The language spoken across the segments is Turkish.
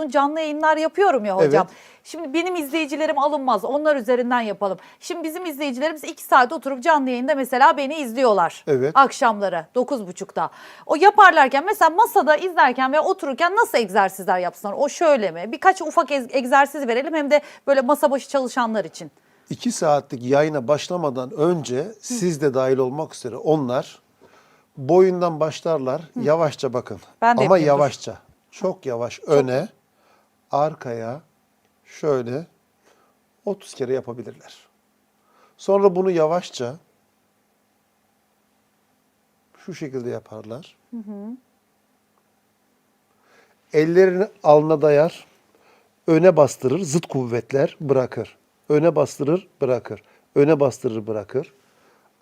uzun canlı yayınlar yapıyorum ya hocam. Evet. Şimdi benim izleyicilerim alınmaz. Onlar üzerinden yapalım. Şimdi bizim izleyicilerimiz 2 saat oturup canlı yayında mesela beni izliyorlar. Evet. Akşamları 9.30'da. O yaparlarken mesela masada izlerken ve otururken nasıl egzersizler yapsınlar? O şöyle mi? Birkaç ufak egzersiz verelim hem de böyle masa başı çalışanlar için. İki saatlik yayına başlamadan önce siz de dahil olmak üzere onlar boyundan başlarlar. Yavaşça bakın. Ben de Ama yapayım, dur. yavaşça. Çok yavaş. Öne, arkaya, şöyle 30 kere yapabilirler. Sonra bunu yavaşça şu şekilde yaparlar. Ellerini alnına dayar. Öne bastırır, zıt kuvvetler bırakır. Öne bastırır, bırakır. Öne bastırır, bırakır.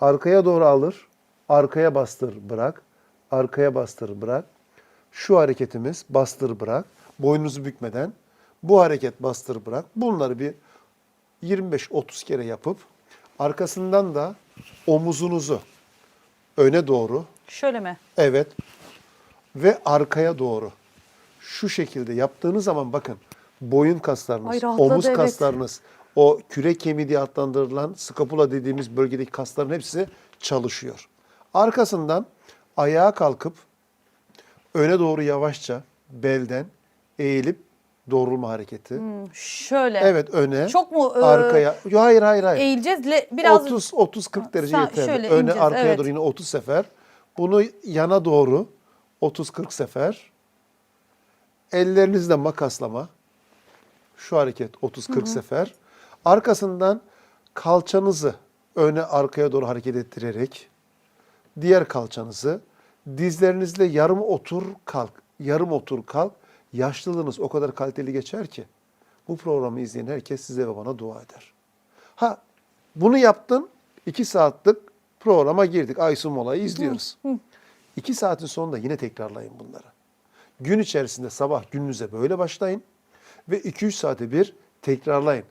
Arkaya doğru alır, arkaya bastır, bırak. Arkaya bastır, bırak. Şu hareketimiz bastır, bırak. Boynunuzu bükmeden. Bu hareket bastır, bırak. Bunları bir 25-30 kere yapıp arkasından da omuzunuzu öne doğru, Şöyle mi? Evet. Ve arkaya doğru. Şu şekilde yaptığınız zaman bakın boyun kaslarınız, Ay, rahatladı, omuz evet. kaslarınız, o kürek kemiği diye adlandırılan skapula dediğimiz bölgedeki kasların hepsi çalışıyor. Arkasından ayağa kalkıp öne doğru yavaşça belden eğilip doğrulma hareketi. Şöyle. Evet öne. Çok mu, e, arkaya? Yo, hayır hayır hayır. Eğileceğiz. Le- biraz 30 30 40 derece Sen- yeterli. şöyle Öne ineceğiz, arkaya evet. doğru yine 30 sefer. Bunu yana doğru 30 40 sefer. Ellerinizle makaslama. Şu hareket 30 40 sefer. Arkasından kalçanızı öne arkaya doğru hareket ettirerek diğer kalçanızı dizlerinizle yarım otur kalk. Yarım otur kalk. Yaşlılığınız o kadar kaliteli geçer ki bu programı izleyen herkes size ve bana dua eder. Ha bunu yaptın. iki saatlik programa girdik. Aysun Mola'yı izliyoruz. İki saatin sonunda yine tekrarlayın bunları. Gün içerisinde sabah gününüze böyle başlayın ve 2-3 saate bir tekrarlayın.